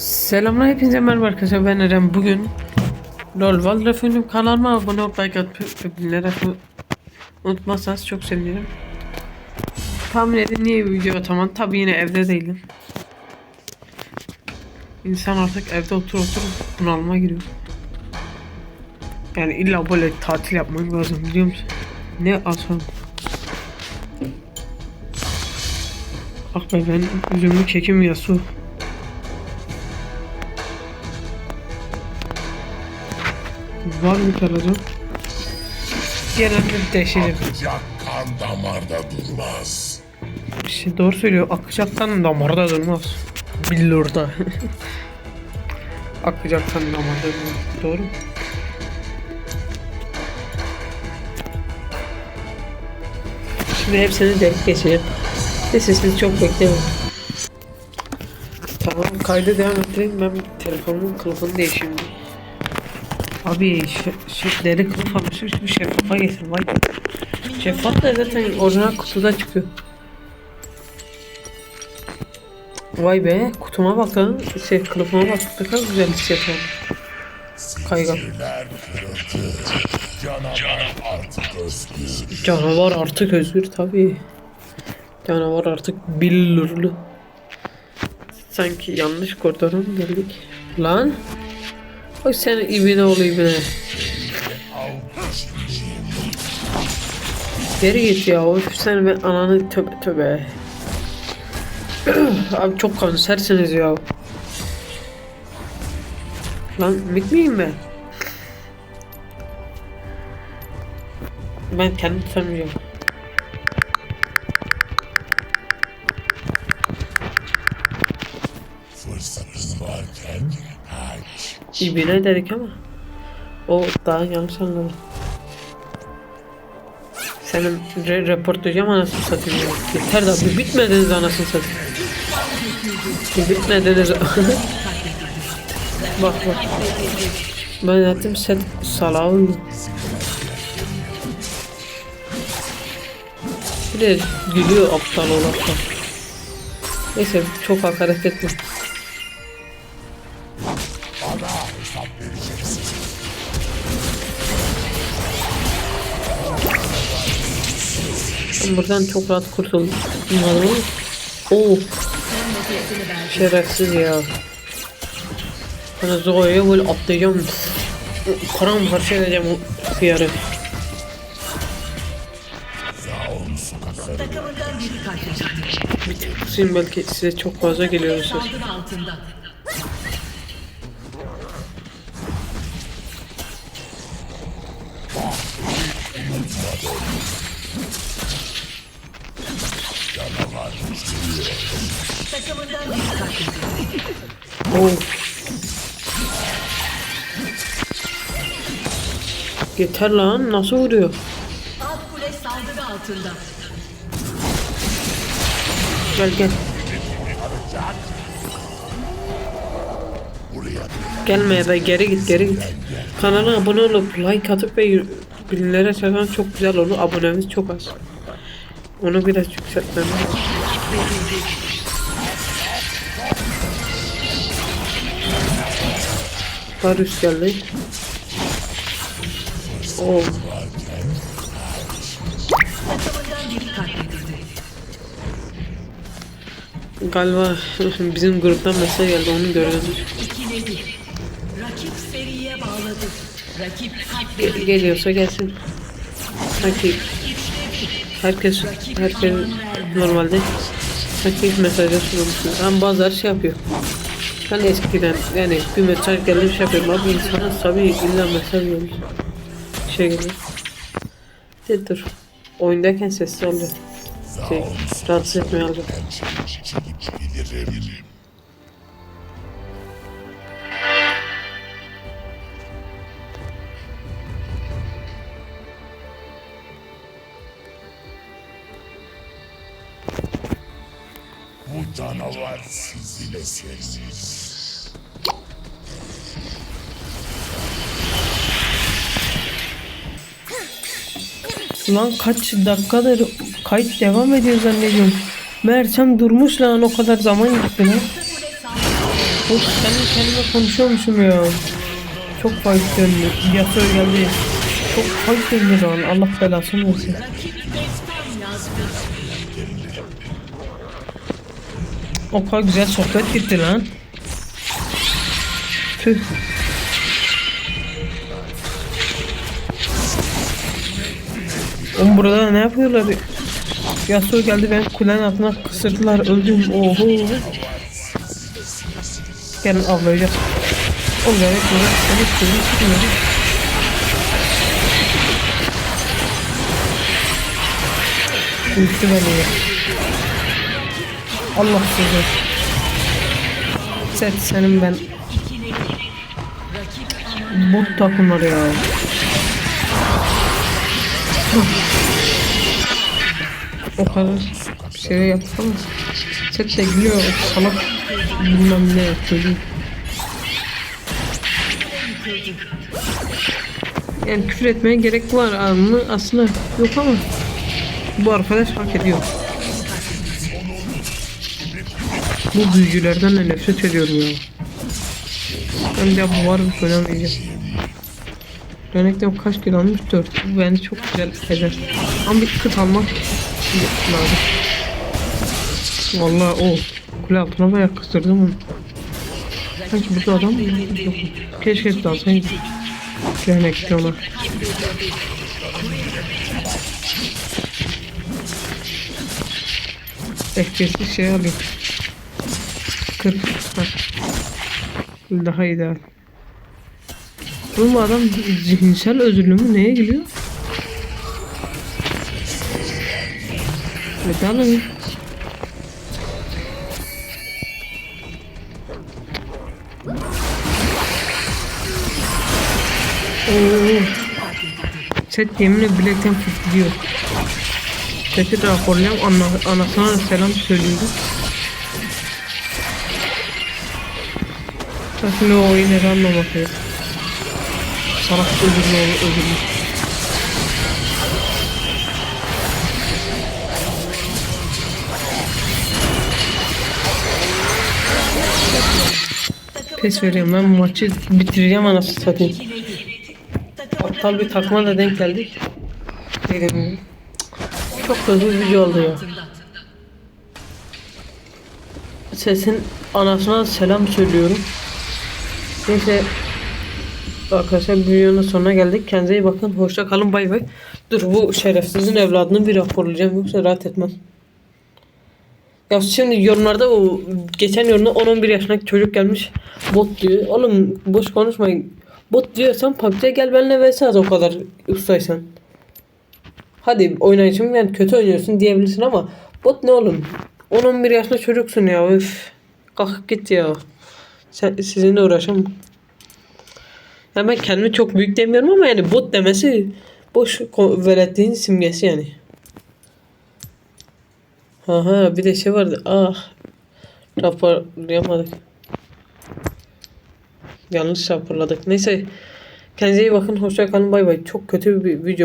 Selamlar hepinize merhaba arkadaşlar. Ben Eren. Bugün LOL Valorant kanalıma abone olup like atıp açmayı unutmazsanız çok sevinirim. Tahmin edin niye video atamadım? Tabi yine evde değilim. İnsan artık evde otur otur bunalıma giriyor. Yani illa böyle tatil yapmak lazım biliyor musun? Ne asam Ah be ben üzümlü kekim yasu Var mı kalacak? Genelde deşerim. Akacak kan damarda durmaz. İşte doğru söylüyor. Akacak kan damarda durmaz. Billurda. Akacak kan damarda durmaz. Doğru. Şimdi hepsini denk geçelim. Neyse siz çok beklemeyin. Tamam kaydı devam ettireyim. Ben telefonumun kılıfını değişeyim. Abi şu, şu deri kılıf almışım şimdi şeffafa getir vay. Şeffaf da zaten orijinal kutuda çıkıyor. Vay be kutuma bakın şey kılıfıma bak ne kadar güzel. Kaygan. Kırıldı. Canavar artık özgür. Canavar artık özgür tabi. Canavar artık billurlu. Sanki yanlış koridora mı geldik? Lan? Oy sen ibine ol ibine. Geri git ya. Of sen ve ananı töbe töbe. Abi çok kansersiniz ya. Lan mik miyim ben? Ben kendim tutamıyorum. Kaç. İbine dedik ama o daha yanlış anladı. Senin re reportajım anasını satayım. Yeter da bir bitmediniz anasını satayım. Bir bitmediniz. bak bak. Ben zaten sen salağı uyuyor. Bir de gülüyor aptal olaktan. Neyse çok hakaret etme. Ben buradan çok rahat kurtuldum. Umarım. Oo. Şerefsiz ya. Ben Zoe'ye böyle atlayacağım. Karan parça edeceğim o biri katledildi. Sizin belki size çok fazla geliyor Oo. Yeter lan nasıl vuruyor? Alt kule saldırı altında. Gel gel. Gelme ya da geri git geri git. Kanala abone olup like atıp ve bilimlere çeken çok güzel olur. Abonemiz çok az. Onu biraz yükseltmem lazım. Varus geldi. Katledildi. Galiba bizim gruptan mesaj geldi onu gördüm. Rakip seriye bağladı. Rakip geliyorsa gelsin. Sanki herkes herkes normalde herkes mesajda sunulmuş. Ama bazıları şey yapıyor. Ben eskiden yani bir mesaj gelmiş şey yapıyorum abi insana tabi illa mesaj gelir. Şey gelir. De dur. Oyundayken sessiz oluyor. Şey, rahatsız etmeye alacak. Canavar sevmiş. Lan kaç dakikadır kayıt devam ediyor zannediyorum. Meğersem durmuş lan o kadar zaman gitti lan. Of kendi kendime konuşuyormuşum ya. Çok fight döndü. Yasuo geldi. Çok fight döndü lan. Allah belasını versin. O kadar güzel sohbet gitti lan. Tüh. Oğlum burada ne yapıyorlar? Yasuo geldi ben kulenin altına kısırdılar öldüm. Oho. Gelin avlayacağız. Oğlum evet burada seni seni çıkmıyor. Uyuştu beni ya. Allah sizi. Set senin ben. Bot takımları ya. o kadar şey yaptık ama Set de gülüyor o salak bilmem ne çocuk. Yani küfür etmeye gerek var mı? Aslında yok ama bu arkadaş hak ediyor. Bu büyücülerden de nefret ediyorum ya. Ben de bu var bir oynamayacağım. Dönekten kaç kilo almış? 4. Bu beni çok güzel eder. Ama bir kıt almak lazım. Vallahi o kule altına bayağı kıstırdım onu. Sanki burada adam mı? Keşke dalsaydı. Dönekte ona. FPS'i şey alayım. 40 ha. Daha ideal. Bu adam zihinsel özürlü? Neye gülüyor? Mi? Oo. Set yeminle bilekten fıtlıyor. Seti raporlayalım. Ana, anasına da selam söylüyordu. Şimdi o oyunu anlamak yok. Salak özürlü olur özürlü. Pes veriyorum bu maçı bitireceğim anasını satayım. Aptal bir takma da denk geldik. Dedim. Çok hızlı bir video oldu ya. Sesin anasına selam söylüyorum. Neyse arkadaşlar videonun sonuna geldik. Kendinize iyi bakın. Hoşça kalın. Bay bay. Dur bu şerefsizin evladını bir raporlayacağım. Yoksa rahat etmem. Ya şimdi yorumlarda o geçen yorumda 10-11 yaşındaki çocuk gelmiş bot diyor. Oğlum boş konuşmayın. Bot diyorsan PUBG'ye gel benimle vs o kadar ustaysan. Hadi oynayışım yani kötü oynuyorsun diyebilirsin ama bot ne oğlum? 10-11 yaşında çocuksun ya üf. Kalk git ya. Sen, sizinle uğraşamam. Ya ben kendimi çok büyük demiyorum ama yani bot demesi boş veletliğin simgesi yani. Aha bir de şey vardı. Ah. Raporlayamadık. Yanlış raporladık. Neyse. Kendinize iyi bakın. Hoşça kalın. Bay bay. Çok kötü bir video.